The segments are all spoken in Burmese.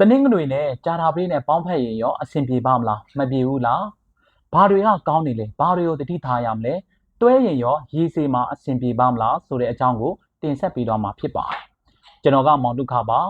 တနင်္ဂနွေနဲ့ကြာတာပေးနဲ့ပေါင်းဖက်ရင်ရောအဆင်ပြေပါမလားမပြေဘူးလားဘာတွေကကောင်းနေလဲဘာတွေကိုတတိထားရမလဲတွဲရင်ရောရေစီမှာအဆင်ပြေပါမလားဆိုတဲ့အကြောင်းကိုတင်ဆက်ပေးတော့မှာဖြစ်ပါတယ်ကျွန်တော်ကမောင်ဒုက္ခပါ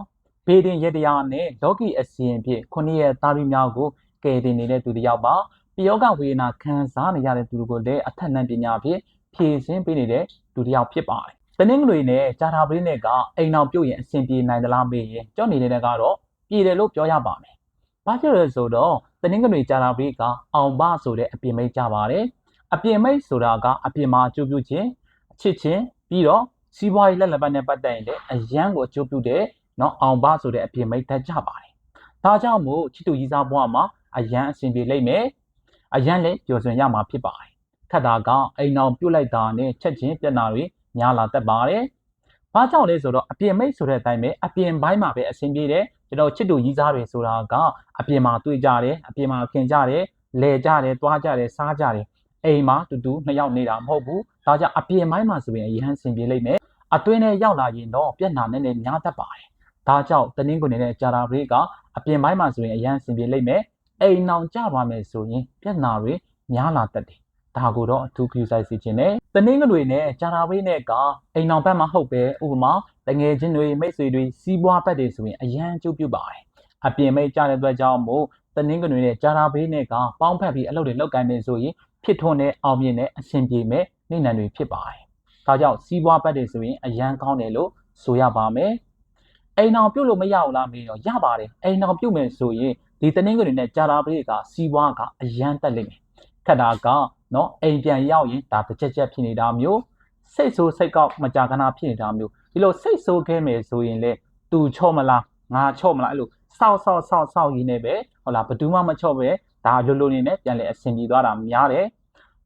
ဘေးတင်ရတရားနဲ့လောကီအစီရင်ဖြင့်ခုနှစ်ရက်သားရီများကိုကယ်တင်နေတဲ့သူတစ်ယောက်ပါပယောဂဝေဒနာခံစားနေရတဲ့သူတွေကိုလည်းအထက်နှံပညာဖြင့်ဖြည့်ဆင်းပေးနေတဲ့သူတစ်ယောက်ဖြစ်ပါတယ်တနင်္ဂနွေနဲ့ကြာတာပေးနဲ့ကအိမ်အောင်ပြုတ်ရင်အဆင်ပြေနိုင်သလားမေးရင်ကြောက်နေတဲ့ကတော့ ပြည်တယ်လို့ပြောရပါမယ်။ဘာဖြစ်လဲဆိုတော့တနင်္ဂနွေကြာလာပြီးကအောင်ပဆိုတဲ့အပြင်မိတ်ကြပါတယ်။အပြင်မိတ်ဆိုတာကအပြင်မှာအကျိုးပြုခြင်းအချစ်ချင်းပြီးတော့စီးပွားရေးလက်လက်ပတ်နဲ့ပတ်သက်ရင်လည်းအရန်ကိုအကျိုးပြုတဲ့နော်အောင်ပဆိုတဲ့အပြင်မိတ်တတ်ကြပါတယ်။ဒါကြောင့်မို့ချစ်သူကြီးစားဘဝမှာအရန်အဆင်ပြေလိမ့်မယ်။အရန်လည်းပျော်ရွှင်ရမှာဖြစ်ပါတယ်။ခက်တာကအိမ်အောင်ပြုတ်လိုက်တာနဲ့ချက်ချင်းပြက်နာတွေများလာတတ်ပါတယ်။ဘာကြောင့်လဲဆိုတော့အပြင်မိတ်ဆိုတဲ့အတိုင်းပဲအပြင်ပိုင်းမှာပဲအဆင်ပြေတယ် ကျွန်တော်ချစ်တူကြီးစားတွေဆိုတာကအပြင်မှာတွေ့ကြတယ်အပြင်မှာခင်ကြတယ်လဲကြတယ်တွားကြတယ်စားကြတယ်အိမ်မှာတူတူနှစ်ယောက်နေတာမဟုတ်ဘူးဒါကြောင့်အပြင်ပိုင်းမှာဆိုရင်အရန်ဆင်ပြေလိမ့်မယ်အတွင်းထဲရောက်လာရင်တော့ပြက်နာနဲ့နဲ့များတတ်ပါတယ်ဒါကြောင့်တနင်္ဂနွေနဲ့ကြာတာဘရိကအပြင်ပိုင်းမှာဆိုရင်အရန်ဆင်ပြေလိမ့်မယ်အိမ်နောင်ကြပါမယ်ဆိုရင်ပြက်နာတွေများလာတတ်တယ်ဒါကိုတော့အထူးကြည့်ဆိုင်စီခြင်းနဲ့ တနင်္ဂနွေနဲ့ကြာတာဘရိနဲ့ကအိမ်နောင်ဘက်မှာဟုတ်ပဲဥပမာတငယ်ချင်းတွေမိတ်ဆွေတွေစီးပွားဘက်တွေဆိုရင်အရန်ကျုပ်ပြုတ်ပါတယ်အပြင်မိတ်ကြတဲ့အတွက်ကြောင့်မို့တနင်္ဂနွေနဲ့ကြာတာဘေးနဲ့ကပေါင်းဖက်ပြီးအလုပ်တွေလုပ်ကိုင်းနေဆိုရင်ဖြစ်ထွန်းတဲ့အောင်မြင်တဲ့အဆင်ပြေမဲ့နေနံတွေဖြစ်ပါတယ်ဒါကြောင့်စီးပွားဘက်တွေဆိုရင်အရန်ကောင်းတယ်လို့ဆိုရပါမယ်အိမ်အောင်ပြုတ်လို့မရဘူးလားမေးတော့ရပါတယ်အိမ်အောင်ပြုတ်မယ်ဆိုရင်ဒီတနင်္ဂနွေနဲ့ကြာတာဘေးကစီးပွားကအရန်တက်လိမ့်မယ်ခက်တာက နော်အိမ်ပြန်ရောက်ရင်ဒါတစ်ချက်ချက်ဖြစ်နေတာမျိုးစိတ်ဆိုးစိတ်ကောက်မကြာခဏဖြစ်နေတာမျိုးဒီလိုစိတ်ဆိုးခဲမယ်ဆိုရင်လေသူချော့မလားငါချော့မလားအဲ့လိုစောက်စောက်စောက်စောက်ရင်းနဲ့ပဲဟုတ်လားဘသူမှမချော့ပဲဒါလိုလိုနေနဲ့ပြန်လဲအဆင်ပြေသွားတာများတယ်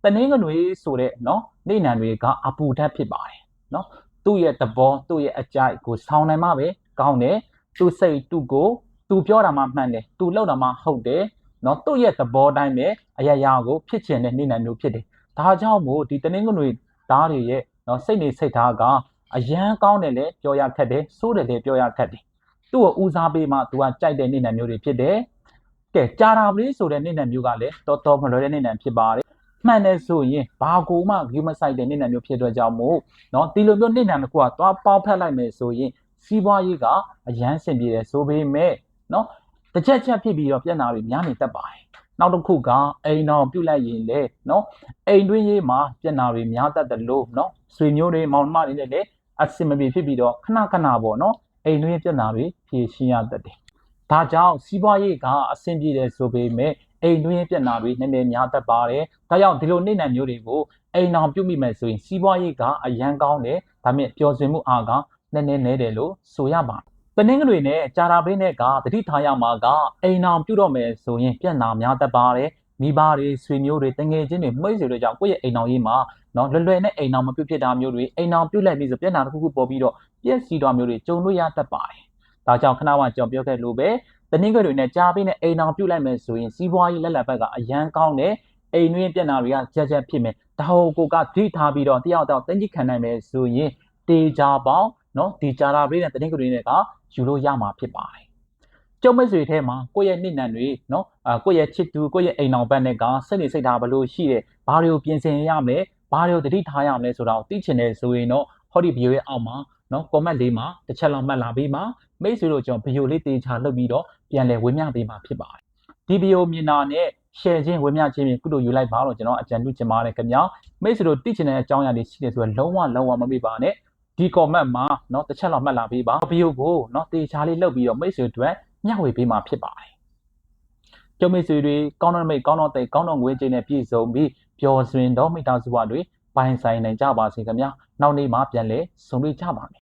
တနင်္ဂနွေဆိုတဲ့နော်နေနံတွေကအပူဓာတ်ဖြစ်ပါတယ်နော်သူ့ရဲ့သဘောသူ့ရဲ့အကြိုက်ကိုဆောင်းနိုင်မှပဲကောင်းတယ်သူ့စိတ်သူ့ကိုသူပြောတာမှမှန်တယ်သူလောက်တာမှဟုတ်တယ် နော်သူ့ရဲ့သဘောတိုင်းပဲအရာရာကိုဖြစ်ချင်တဲ့နေနံမျိုးဖြစ်တယ်ဒါကြောင့်မို့ဒီတနင်္ဂနွေသားတွေရဲ့နော်စိတ်နေစိတ်ထားကအရန်ကောင်းတယ်လေပြောရခက်တယ်စိုးတယ်လေပြောရခက်တယ်သူ့ကိုဦးစားပေးမှသူကကြိုက်တဲ့နေနံမျိုးတွေဖြစ်တယ်ကဲကြာတာပလေးဆိုတဲ့နေနံမျိုးကလည်းတော်တော်မလွယ်တဲ့နေနံဖြစ်ပါတယ်မှန်တယ်ဆိုရင်ဘာကိုမှဂူးမဆိုင်တဲ့နေနံမျိုးဖြစ်တော့ကြောင့်မို့เนาะဒီလိုမျိုးနေနံတစ်ခုကသွားပေါက်ဖက်လိုက်မယ်ဆိုရင်စီးပွားရေးကအရန်ဆင်ပြေတယ်ဆိုပေမဲ့เนาะ တစ်ချက်ချက်ဖြစ်ပြီးတော့ပြန်လာတွေများနေတတ်ပါတယ်နောက်တစ်ခုကအိမ်တော်ပြုတ်လိုက်ရင်လေနော်အိမ်တွင်းရေးမှာပြန်လာတွေများတတ်တယ်လို့နော်ဆွေမျိုးတွေမောင်နှမတွေနဲ့လည်းအဆင်မပြေဖြစ်ပြီးတော့ခဏခဏပေါ့နော်အိမ်တွင်းပြန်လာတွေဖြည့်ရှင်းရတတ်တယ်ဒါကြောင့်စီးပွားရေးကအဆင်ပြေတယ်ဆိုပေမဲ့အိမ်တွင်းပြန်လာတွေနည်းနည်းများတတ်ပါတယ်ဒါကြောင့်ဒီလိုနေနံမျိုးတွေကိုအိမ်တော်ပြုတ်မိမယ်ဆိုရင်စီးပွားရေးကအရန်ကောင်းတယ်ဒါပေမဲ့ပျော်ရွှင်မှုအားကနည်းနည်းနဲတယ်လို့ဆိုရပါတ နင်္ဂနွေနဲ့ကြာတာဘေးနဲ့ကတတိထားရမှာကအိမ်အောင်ပြုတော့မယ်ဆိုရင်ပြက်နာများတတ်ပါတယ်မိဘတွေဆွေမျိုးတွေတငယ်ချင်းတွေမှိတ်ဆွေတွေကြောင့်ကိုယ့်ရဲ့အိမ်အောင်ရေးမှာနော်လွယ်လွယ်နဲ့အိမ်အောင်မပြုတ်ဖြစ်တာမျိုးတွေအိမ်အောင်ပြုတ်လိုက်ပြီးဆိုပြက်နာတစ်ခုခုပေါ်ပြီးတော့ပြက်စီတော်မျိုးတွေကြုံလို့ရတတ်ပါတယ်ဒါကြောင့်ခဏမှကြောင်ပြောခဲ့လို့ပဲတနင်္ဂနွေနဲ့ကြာပြီးနဲ့အိမ်အောင်ပြုတ်လိုက်မယ်ဆိုရင်စီးပွားရေးလက်လက်ဘက်ကအရန်ကောင်းတယ်အိမ်တွင်းပြက်နာတွေကကြက်ကြက်ဖြစ်မယ်ဒါဟိုကိုကဒိထားပြီးတော့တယောက်တော့တင်းကြီးခံနိုင်မယ်ဆိုရင်တေချာပေါင်း နော်ဒီကြာတာပေးတဲ့တနင်္ဂနွေနဲ့ကယူလို့ရမှာဖြစ်ပါတယ်ကျုံမိတ်ဆွေထဲမှာကိုယ့်ရဲ့နှစ်နံတွေနော်အာကိုယ့်ရဲ့ချစ်သူကိုယ့်ရဲ့အိမ်အောင်ဘက်နဲ့ကစိတ်နေစိတ်ထားဘလို့ရှိတယ်ဘာတွေကိုပြင်ဆင်ရမလဲဘာတွေကိုတတိထားရမလဲဆိုတာကိုသိချင်တယ်ဆိုရင်တော့ဟောဒီဗီဒီယိုရဲ့အောက်မှာနော် comment လေးမှာတစ်ချက်လောက်မှတ်လာပြီးမှမိတ်ဆွေတို့ကျွန်တော်ဗီဒီယိုလေးတေချာလုပ်ပြီးတော့ပြန်လည်ဝေမျှပေးမှာဖြစ်ပါတယ်ဒီဗီဒီယိုမြင်တာနဲ့ share ခြင်းဝေမျှခြင်းဖြင့်ကုသိုလ်ယူလိုက်ပါတော့ကျွန်တော်အကြံပြုချင်ပါတယ်ခင်ဗျာမိတ်ဆွေတို့သိချင်တဲ့အကြောင်းအရာတွေရှိတယ်ဆိုတော့လုံးဝလုံးဝမမေ့ပါနဲ့ ဒီ comment မှာเนาะတစ်ချက်လောက်မှတ်လာပေးပါဗီဒီယိုကိုเนาะတေချာလေးလုပ်ပြီးတော့မိတ်ဆွေတွေမျှဝေပေးမှာဖြစ်ပါတယ်ကျုံမိတ်ဆွေတွေကောင်းတော့မိတ်ကောင်းတော့တဲ့ကောင်းတော့ငွေကြေးနဲ့ပြည့်စုံပြီးပျော်ရွှင်တော့မိသားစုဝတွေပိုင်ဆိုင်နိုင်ကြပါစေခင်ဗျာနောက်နေ့မှပြန်လဲဆုံတွေ့ကြပါမယ်